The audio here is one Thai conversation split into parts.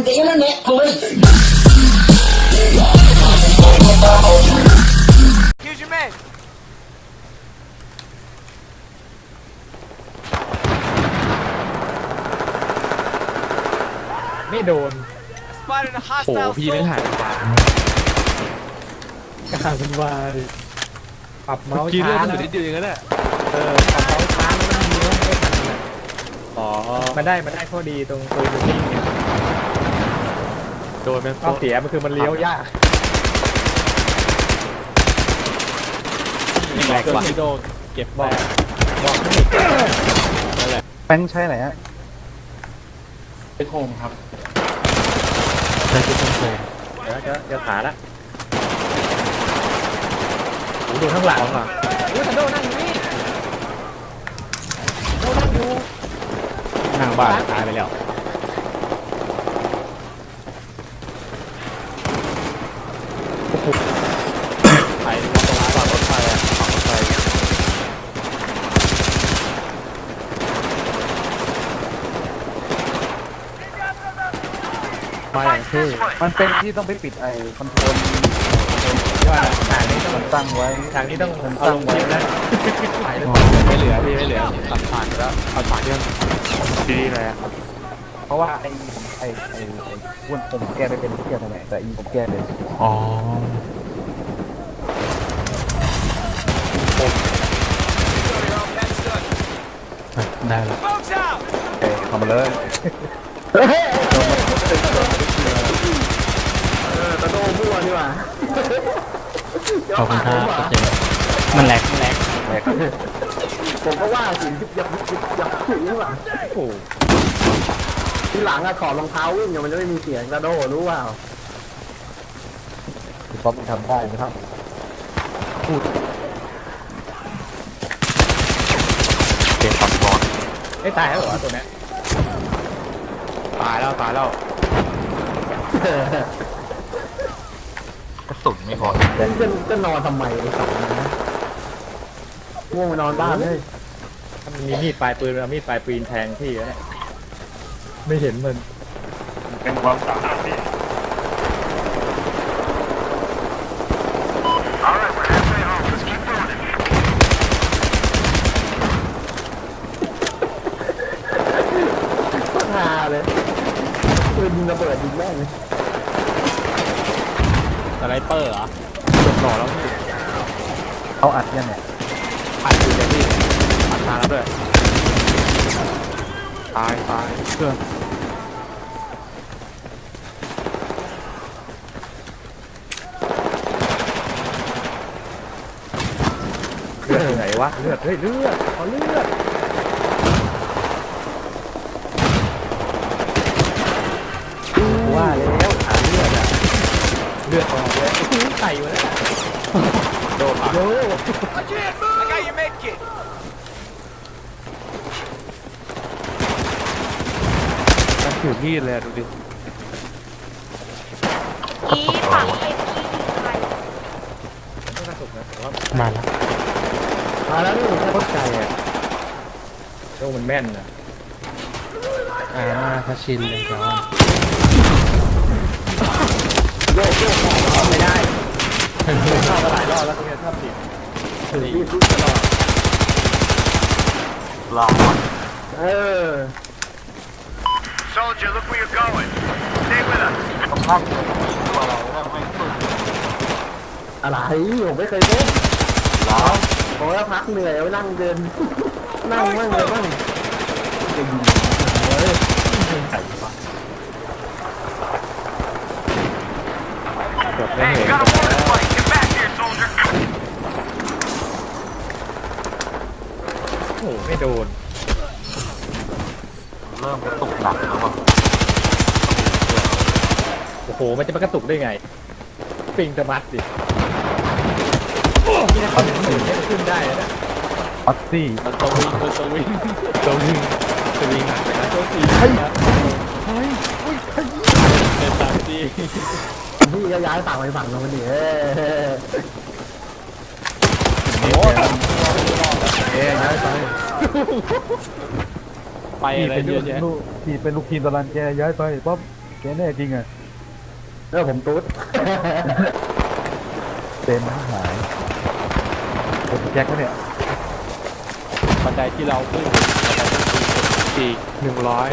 on the internet police. Here's your man. ไม่โดน Spotted a โอ้โห hostile พี่ไม่ soldier. ถ่ายมาการเป็นวายปรับเมาส์กินช้าเลือดแล้วนิดเดียวเองก็ได้เออปรับเมาส์ช้าแล้วมันมีต้องไม่ทันอะอ๋อมันได้มันได้ข้อดีตรงปืนมันนิ่งเนี่ย โดนเป็นข้อเสียมันคือมันเลี้ยวยากแหลกว่าที่โดนเก็บบอกแบอกไม่ถูกแป้งใช่ไหนฮะเป็นโฮมครับใช่ชุดเป็นโคมเดี๋ยวจะจะขาละโอ้โหโดนข้างหลังอะโอ้ยทันโดนั่งอยู่นี่โดนั่งอยู่นางบ้านตายไปแล้วใครว่าตรงนั้นรถไฟอะรถไฟ มาอย่างเท่มันเป็นที่ต้องไปปิดไอ้คอนโทรลว่าทางนี้ต้องมันตั้งไว้ทางนี้ต้องเอาลงคลิปแล้วถ่ายแล้วไม่เหลือพี่ไม่เหลือตัดผ่านไปแล้วตัดผ่านที่มันดีๆเลยอะเพราะว่าไอ้ไอ้ไอ้ไอ้อ้วนผมแก้ไม่เป็นแก้ทำไมแต่อีผมแก้เป็นอ๋อได้แล้ว Smoke's out. เอ้ย ทำมาเลยขอบคุณครับมันแหลกมันแหลกแหลกผมก็ว่าสิยิบยับยิบยับถึงว่ะโอ้ทีหลังอะถอดรองเท้าวิ่งอะมันจะไม่มีเสียงกระโดดรู้เปล่าพี่ป๊อปมันทำได้นะครับเก็บปัดบอลไม่ตายแล้วเหรอตัวเนี้ยตายแล้วตายแล้วกระ สุนไม่พอจะจะจะนอนทำไมไอ้สองนะง่วงไปนอนบ้านเลยถ้ามันมีมีดปลายปืนเอามีดปลายปืนแทงพี่แล้วเนี่ยไม่เห็นมันเป็นความสามารถที่ฮาเลยปืนยิงระเบิดยิงแม่งเลย สไนเปอร์เหรอจบหล่อแล้วพี่เขาอัดยังเนี่ยอัดอยู่เลยพี่อัดมาแล้วด้วยตายตายเพื่อนเลือดอยู่ไหนวะเลือดเฮ้ยเลือดขอเลือด อ้โหไข่มาแล้วโดนอะโอ้ I can't move. I got your med kit. มันถือมีดเลยอะดูดิอีฝั่งเอ็นอีไทยต้องกระตุกนะแต่ว่ามาแล้วมาแล้วนี่เข้าใจอะโอ้มันแม่นนะอ่ามาทัชินเลยครับไม่ได้ ข้ามาหลายรอบแล้วตรงเนี้ยชอบติดรีบรีบตลอดรอเออ Soldier, look where you're going. Stay with us. อะไรผมไม่เคยเล่นหรอผมก็พักเหนื่อยเอาไว้นั่งเดิน นั่งมั่งเลยมั่งจะยิงเฮ้ยเกือบไม่เห็น Got a mortar โอ้โหไม่โดน เริ่มกระตุกหนักแล้วอะโอ้โห มันจะมากระตุกได้ไง ปิงตะมัดดินี่นะเขาถึงหมื่นเนี่ยขึ้นได้นะออสซี่มันต้องวิ่งมันต้องวิ่งต้องวิ่งจะวิ่งหนักไปนะตัวสี่เฮ้ยเฮ้ยเป็นสามจีพี่ก็ย้ายฝั่งไปฝั่งโน้นดิเออโอ้ เอ๊ะย้ายไปไปพี่อะไรเป็นเยลูอะกแยะลูกพี่เป็นลูกทีมตะลันแกย้ายไปป๊อปแกแน่จริงอะเออผมตุ๊ดเต็มหายเป็นแจ็คก็เนี่ยบันไดที่เราขึ้นบันไดที่อีกหนึ่งร้อย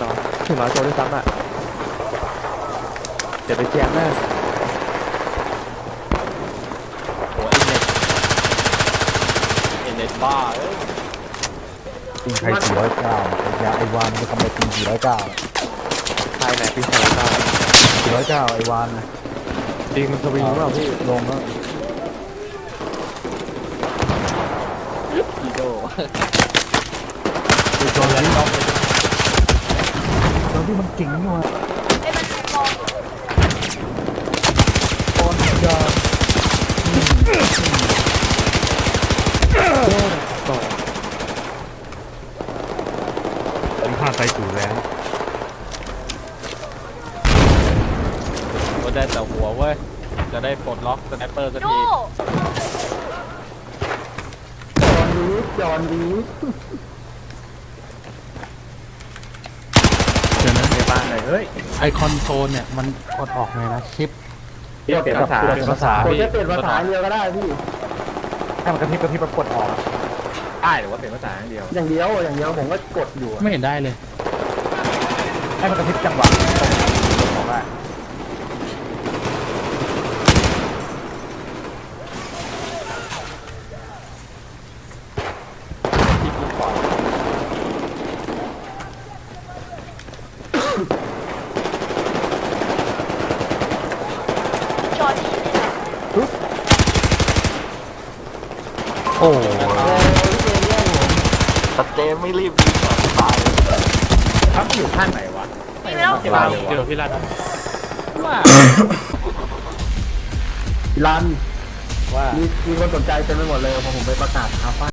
สองถึงร้อยตัวด้วยซ้ำอะเดี๋ยวไปแจมหน้า โอ้ เอเน็ตเอเน็ตบ้าเอ้ยจริงใครสี่ร้อยเก้าไอ้ยาไอ้วานมันทำไมจริงสี่ร้อยเก้าภายในปีสองเก้าสี่ร้อยเก้าไอ้วานนะจริงมันสวิงหรือเปล่าพี่ลงแล้วอีโดไอ้จอนที่น้องจอนที่มันเก่งนี่หว่าไอ้มันมองตอนยา ต่อเป็นผ้าใจสูแล้วก็ได้แต่หัวเว้ย จะได้ปลดล็อกสไนเปอร์สักโดทีจอนดีจอนดีเดี๋ยวนะในบ้านเลยเฮ้ยไอคอนโซลเนี่ยมันกดออกไงนะชิป เปลี่ยนภาษา เปลี่ยนภาษา ผมจะเปลี่ยนภาษาเดียวก็ได้พี่ ให้มันกระพริบกระพริบมันกดออกได้หรือว่าเปลี่ยนภาษาอย่างเดียว อย่างเดียวอย่างเดียวผมก็กดอยู่อะไม่เห็นได้เลยให้มันกระพริบจังหวะตรงของได้ ที่กูขวา จอดีนี่แหละ โอ้โอ้ยพี่เจมส์แย่งผมชัดเจนไม่รีบดีกว่าตายครับอยู่ท่านไหนวะมีไม่ต้องเดี๋ยวเดี๋ยวพี่รันรันว่ามีมีคนสนใจเต็มไปหมดเลยพอผมไปประกาศคาฟ้า